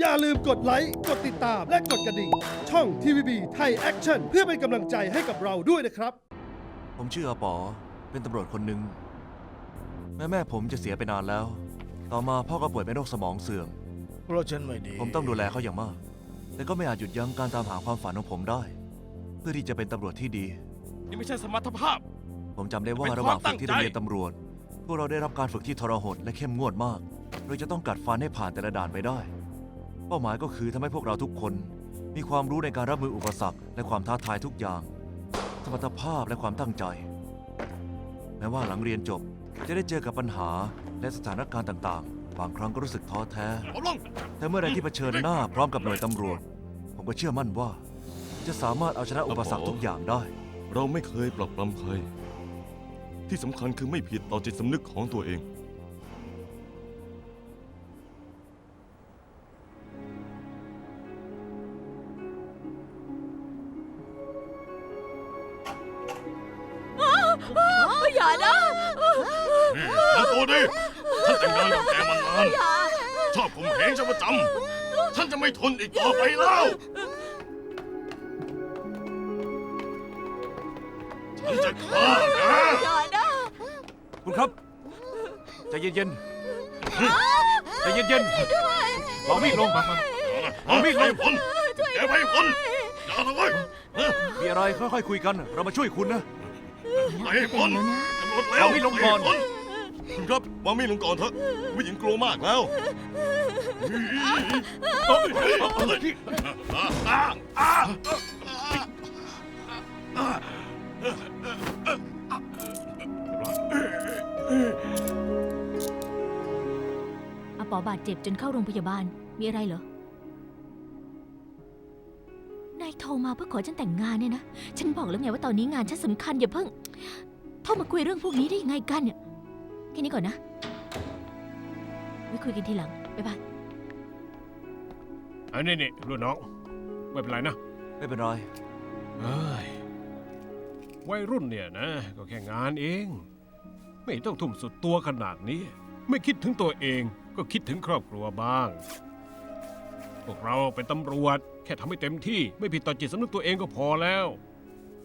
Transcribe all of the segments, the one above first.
อย่าลืมกดไลค์ กดติดตาม และกดกระดิ่ง ช่อง TVB ไทยแอคชั่นเพื่อเป็นกำลังใจให้กับเราด้วยนะครับ ผมชื่ออาป๋อ เป็นตำรวจคนหนึ่ง แม่แม่ผมจะเสียไปนานแล้ว ต่อมาพ่อก็ป่วยเป็นโรคสมองเสื่อม เพราะฉันไม่ดีผมต้องดูแลเขาอย่างมาก แต่ก็ไม่อาจหยุดยั้งการตามหาความฝันของผมได้ เพื่อที่จะเป็นตำรวจที่ดี นี่ไม่ใช่สมรรถภาพ ผมจำได้ว่าเป็นระหว่างความตั้ฝึกงที่ใจโรงเรียนตำรวจ พวกเราได้รับการฝึกที่ทรหดและเข้มงวดมาก โดยจะต้องกัดฟันให้ผ่านแต่ละด่านไปได้ เป้าหมายก็คือทำให้พวกเราทุกคน มีความรู้ในการรับมืออุปสรรคและความท้าทายทุกอย่าง สมรรถภาพและความตั้งใจ แม้ว่าหลังเรียนจบจะได้เจอกับปัญหาและสถานการณ์ต่างๆ บางครั้งก็รู้สึกท้อแท้ แต่เมื่อใดที่เผชิญหน้าพร้อมกับหน่วยตำรวจ ผมก็เชื่อมั่นว่า จะสามารถเอาชนะอุปสรรคทุกอย่างได้ เราไม่เคยปรับปรำใคร ที่สำคัญคือไม่ผิดต่อจิตสำนึกของตัวเอง อย่านะแล้วตัวดิฉันแต่งงานกับแกมานานชอบข่มเหงฉันประจำฉันจะไม่ทนอีกต่อไปแล้ว ฉันจะฆ่าแกอย่านะคุณครับใจเย็นๆใจเย็นๆวางมีดลงเอามีดไปพ้นแกไปพ้นอย่าเลยเว้ย มีอะไรค่อยๆคุยกัน เรามาช่วยคุณนะ ไปให้พ้นตำรวจแล้วเอามีดลงก่อนไปให้พ้คุณครับวางมีดลงก่อนเถอะผู้หญิงกลัวมากแล้วอ่าอ่าอาป๋อบาดเจ็บจนเข้าโรงพยาบาล มีอะไรเหรอ นายโทรมาเพื่อขอฉันแต่งงานเนี่ยนะ ฉันบอกแล้วไงว่าตอนนี้งานฉันสำคัญอย่าเพิ่ง โทรมาคุยเรื่องพวกนี้ได้ยังไงกันเนี่ย แค่นี้ก่อนนะ ไว้คุยกันทีหลัง บ๊ายบาย อันนี้นี่รุ่นน้องไม่เป็นไรนะไม่เป็นไร เอ้ยวัยรุ่นเนี่ยนะ ก็แค่งานเอง ไม่ต้องทุ่มสุดตัวขนาดนี้ ไม่คิดถึงตัวเองก็คิดถึงครอบครัวบ้าง พวกเราเป็นตำรวจ แค่ทำให้เต็มที่ไม่ผิดต่อจิตสำนึกตัวเองก็พอแล้ว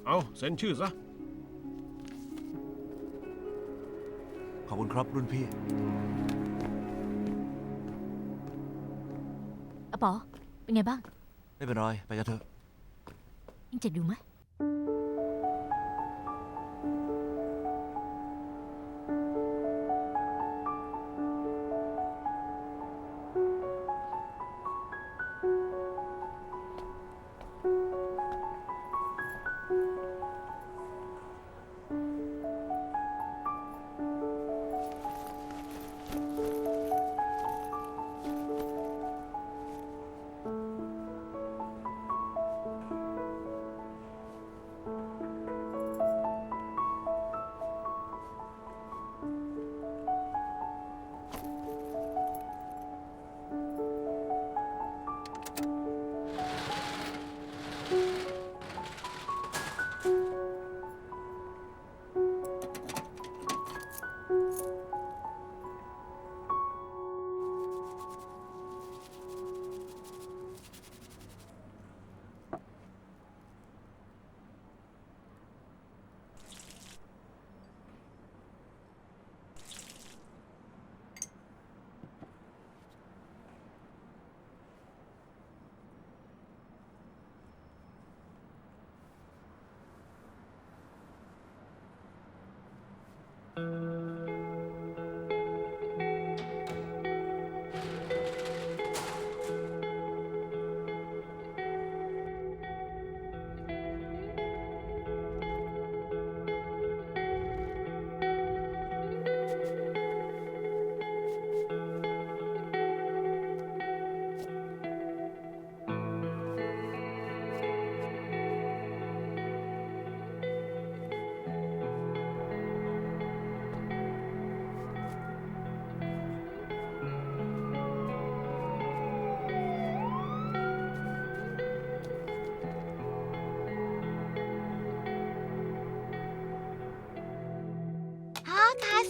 เอาเซ็นชื่อซะ ขอบคุณครับรุ่นพี่อาป๋อเป็นไงบ้าง ไม่เป็นไร ไปกันเถอะ ยังเจ็บอยู่ไหม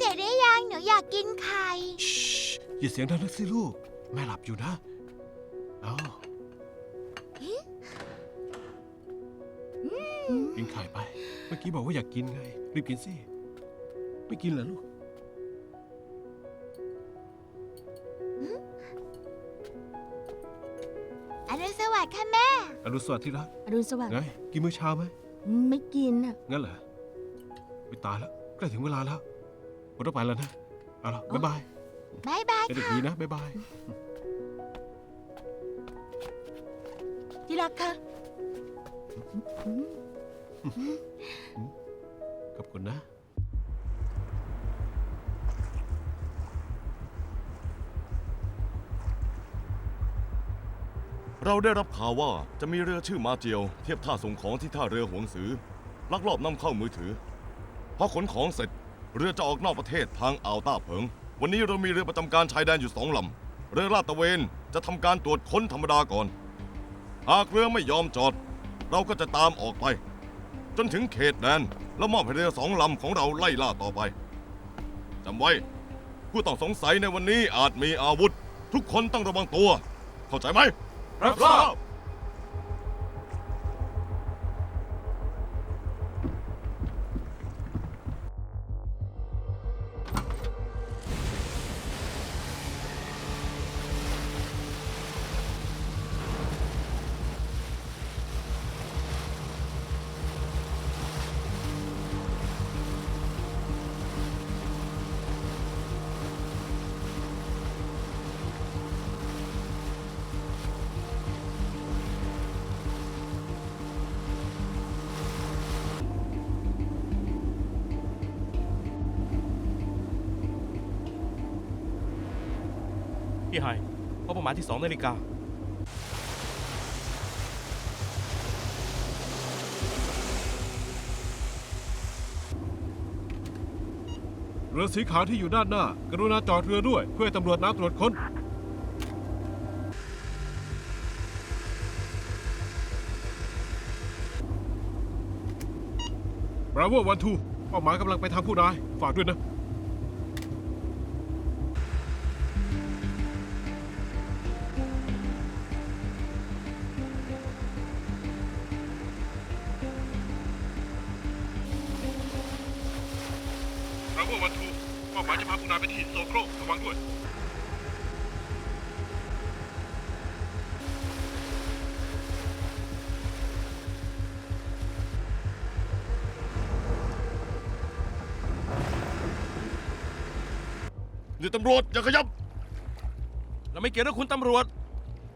เสร็จได้ยัง หนูอยากกินไข่ ชอย่าเสียงดังนักสิลูก แม่หลับอยู่นะ เอากินไข่ไป เมื่อกี้บอกว่าอยากกินไง รีบกินสิ ไม่กินเหรอลูก อรุณสวัสดิ์ค่ะแม่ อรุณสวัสดิ์ที่รักอรุณสวัสดิ์ไง กินมื้อเช้าไหม ไม่กินอะ งั้นเหรอไปตายแล้วใกล้ถึงเวลาแล้ว ผมต้องไปแล้วนะ เอาละบ๊ายบายบ๊ายบายเป็นเด็กค่ะดีนะบ๊ายบาย ที่รักค่ะ ขอบคุณนะ เราได้รับข่าวว่าจะมีเรือชื่อมาเจียว เทียบท่าส่งของที่ท่าเรือหวงสือ ลักลอบนำเข้ามือถือ พอขนของเสร็จ เรือจะออกนอกประเทศทางอ่าวต้าเผิง วันนี้เรามีเรือประจำการชายแดนอยู่สองลำ เรือลาดตระเวนจะทำการตรวจค้นธรรมดาก่อน หากเรือไม่ยอมจอด เราก็จะตามออกไป จนถึงเขตแดนแล้วมอบให้เรือสองลำของเราไล่ล่าต่อไปจำไว้ ผู้ต้องสงสัยในวันนี้อาจมีอาวุธ ทุกคนต้องระวังตัว เข้าใจไหมรับทราบ พี่ไฮพบประมาณที่2นาฬิกาเรือสีขาวที่อยู่ด้านหน้า กรุณาจอดเรือด้วย เพื่อให้ตำรวจน้ำตรวจค้น บราโววันทูเป้าหมายกำลังไปทางผู้นาย ฝากด้วยนะ จะพาผู้นายไปที่โซโครระวังด้วย นี่ตำรวจอย่าขยับ เราไม่เกี่ยวกับคุณตำรวจ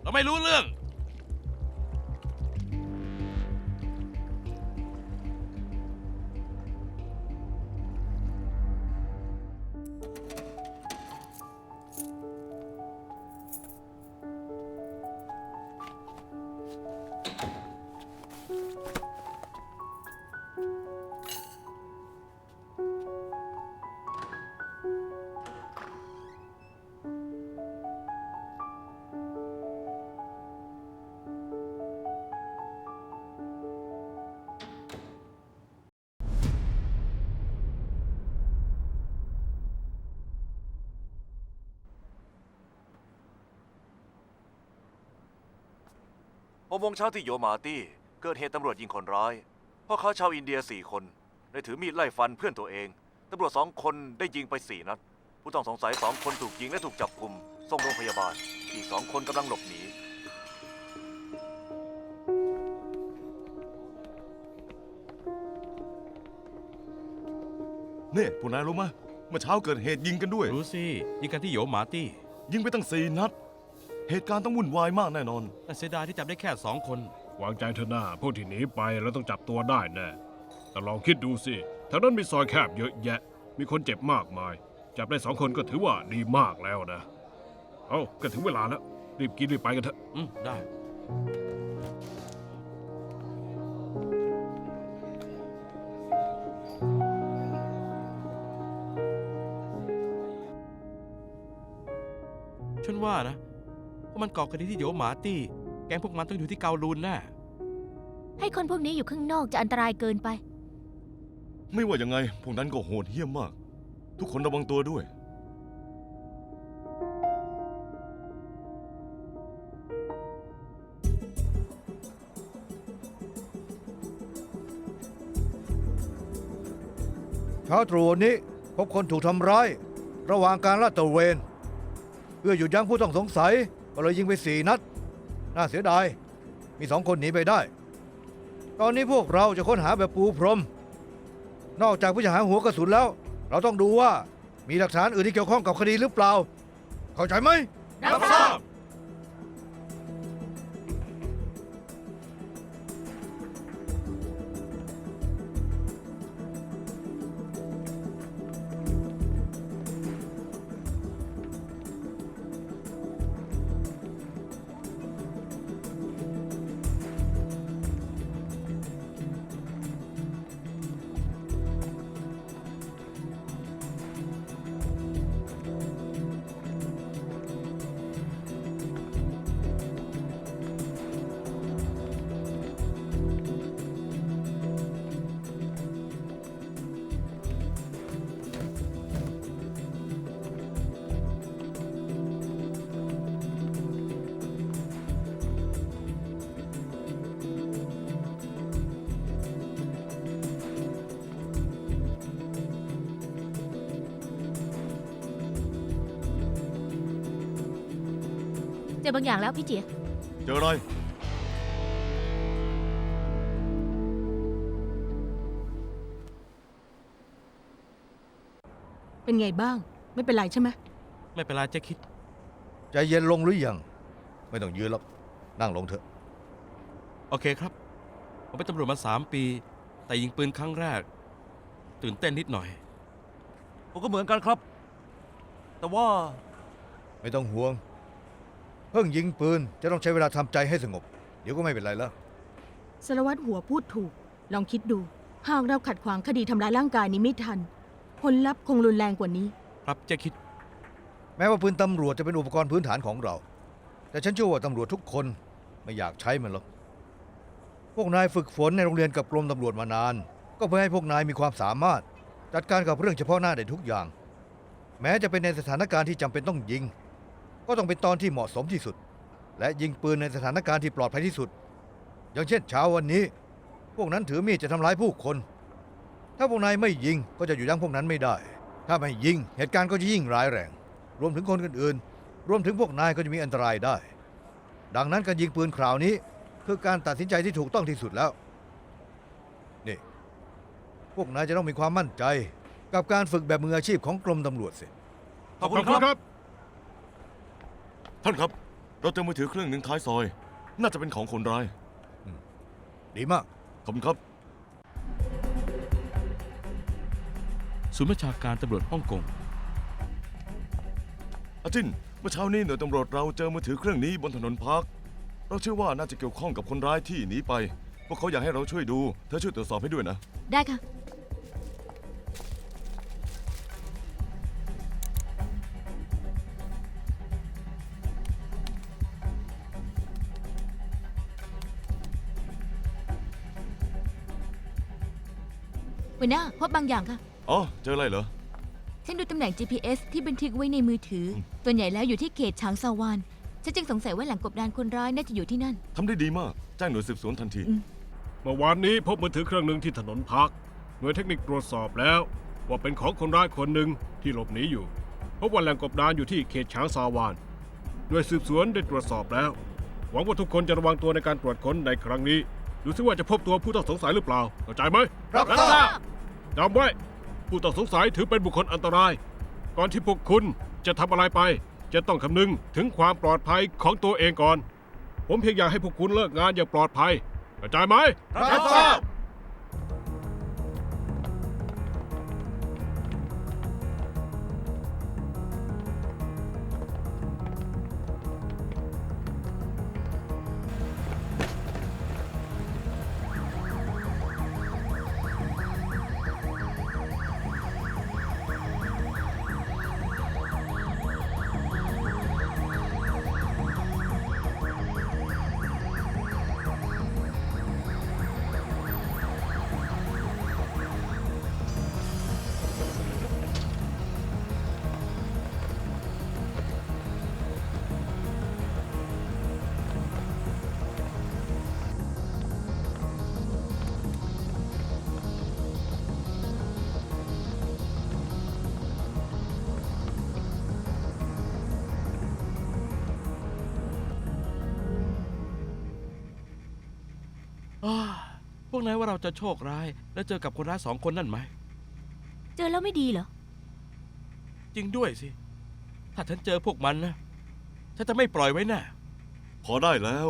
เราไม่รู้เรื่อง หกโมงเช้าที่โยมาตี้ เกิดเหตุตำรวจยิงคนร้ายพ่อค้าชาวอินเดียสี่คนได้ถือมีดไล่ฟันเพื่อนตัวเองตำรวจสองคนได้ยิงไปสี่นัด ผู้ต้องสงสัยสองคนถูกยิงและถูกจับกุมส่งโรงพยาบาล อีกสองคนกำลังหลบหนีเนี่ยผู้นายรู้ไหมเมื่อเช้าเกิดเหตุยิงกันด้วย รู้สิยิงกันที่โยหมาตี้ ยิงไปตั้งสี่นัด เหตุการณ์ต้องวุ่นวายมากแน่นอน แต่เสียดายที่จับได้แค่สองคน วางใจเถอะหน้าพวกที่หนีไปแล้วต้องจับตัวได้แน่แต่ลองคิดดูสิแถวนั้นมีซอยแคบเยอะแยะ มีคนเจ็บมากมาย จับได้สองคนก็ถือว่าดีมากแล้วนะ เอาก็ถึงเวลาแล้ว รีบกินรีบไปกันเถอะ อืมได้ ฉันว่านะ ว่ามันก่อคดีที่โยหมาตี้ แก๊งพวกมันต้องอยู่ที่เกาลูนแน่ให้คนพวกนี้อยู่ข้างนอกจะอันตรายเกินไป ไม่ว่ายังไง พวกนั้นก็โหดเหี้ยมมาก ทุกคนระวังตัวด้วยช้าตรู่วันนี้พบคนถูกทำร้าย ระหว่างการลาดตระเวน เพื่อหยุดยั้งผู้ต้องสงสัย ก็เลยยิงไปสี่นัด น่าเสียดาย มีสองคนหนีไปได้ ตอนนี้พวกเราจะค้นหาแบบปูพรม นอกจากผู้จะหาหัวกระสุนแล้ว เราต้องดูว่ามีหลักฐานอื่นที่เกี่ยวข้องกับคดีหรือเปล่า เข้าใจไหมรับทราบ เจอบางอย่างแล้วพี่เจียเจออะไร เป็นไงบ้าง ไม่เป็นไรใช่ไหมไม่เป็นไรเจ๊คิด ใจเย็นลงหรือยัง ไม่ต้องยืนหรอก นั่งลงเถอะ โอเคครับ ผมเป็นตำรวจมาสามปี แต่ยิงปืนครั้งแรก ตื่นเต้นนิดหน่อย ผมก็เหมือนกันครับ แต่ว่า ไม่ต้องห่วง เพิ่งยิงปืนจะต้องใช้เวลาทำใจให้สงบ เดี๋ยวก็ไม่เป็นไรแล้ว สารวัตรหัวพูดถูก ลองคิดดู หากเราขัดขวางคดีทำร้ายร่างกายนี้ไม่ทัน ผลลัพธ์คงรุนแรงกว่านี้ ครับเจ๊คิดแม้ว่าปืนตำรวจจะเป็นอุปกรณ์พื้นฐานของเรา แต่ฉันเชื่อว่าตำรวจทุกคนไม่อยากใช้มันหรอก พวกนายฝึกฝนในโรงเรียนกับกรมตำรวจมานาน ก็เพื่อให้พวกนายมีความสามารถ จัดการกับเรื่องเฉพาะหน้าได้ทุกอย่าง แม้จะเป็นในสถานการณ์ที่จำเป็นต้องยิง ก็ต้องเป็นตอนที่เหมาะสมที่สุด และยิงปืนในสถานการณ์ที่ปลอดภัยที่สุด อย่างเช่นเช้าวันนี้ พวกนั้นถือมีดจะทำร้ายผู้คน ถ้าพวกนายไม่ยิงก็จะอยู่ยั้งพวกนั้นไม่ได้ ถ้าไม่ยิงเหตุการณ์ก็จะยิ่งร้ายแรง รวมถึงคนอื่นๆรวมถึงพวกนายก็จะมีอันตรายได้ ดังนั้นการยิงปืนคราวนี้ คือการตัดสินใจที่ถูกต้องที่สุดแล้ว นี่ พวกนายจะต้องมีความมั่นใจ กับการฝึกแบบมืออาชีพของกรมตำรวจสิ ขอบคุณครับ ท่านครับ เราเจอมือถือเครื่องหนึ่งท้ายซอย น่าจะเป็นของคนร้าย ดีมาก ขอบคุณครับ ศูนย์บัญชาการตำรวจฮ่องกง อาจินเมื่อเช้านี้หน่วยตำรวจเราเจอมือถือเครื่องนี้บนถนนพาร์คเราเชื่อว่าน่าจะเกี่ยวข้องกับคนร้ายที่หนีไป พวกเขาอยากให้เราช่วยดู เธอช่วยตรวจสอบให้ด้วยนะ ได้ค่ะ หัวหน้าพบบางอย่างค่ะ อ๋อ เจออะไรเหรอ ฉันดูตำแหน่ง GPS ที่บันทึกไว้ในมือถือส่วนใหญ่แล้วอยู่ที่เขตฉางซาวาน ฉันจึงสงสัยว่าแหล่งกบดานคนร้ายน่าจะอยู่ที่นั่น ทำได้ดีมาก แจ้งหน่วยสืบสวนทันที เมื่อวานนี้พบมือถือเครื่องหนึ่งที่ถนนพัก หน่วยเทคนิคตรวจสอบแล้ว ว่าเป็นของคนร้ายคนหนึ่งที่หลบหนีอยู่พบว่าแหล่งกบดานอยู่ที่เขตช้างซาวาน หน่วยสืบสวนได้ตรวจสอบแล้ว หวังว่าทุกคนจะระวังตัวในการตรวจค้นในครั้งนี้ ดูซิว่าจะพบตัวผู้ต้องสงสัยหรือเปล่าเข้าใจไหมรับทราบจำไว้ ผู้ต้องสงสัยถือเป็นบุคคลอันตราย ก่อนที่พวกคุณจะทำอะไรไป จะต้องคำนึงถึงความปลอดภัยของตัวเองก่อน ผมเพียงอยากให้พวกคุณเลิกงานอย่างปลอดภัยเข้าใจไหมรับทราบ พวกนายว่าเราจะโชคร้าย แล้วเจอกับคนร้ายสองคนนั่นไหม เจอแล้วไม่ดีเหรอ จริงด้วยสิ ถ้าฉันเจอพวกมันนะ ฉันจะไม่ปล่อยไว้แน่พอได้แล้ว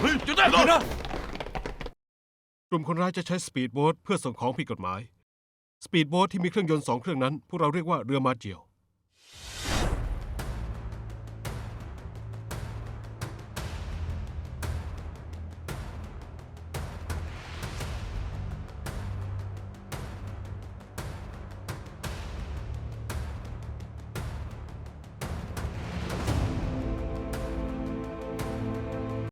เฮ้ยจุดได้เลยนะกลุ่มคนร้ายจะใช้สปีดโบ๊ทเพื่อส่งของผิดกฎหมาย สปีดโบ๊ทที่มีเครื่องยนต์สองเครื่องนั้น พวกเราเรียกว่าเรือมาเจียว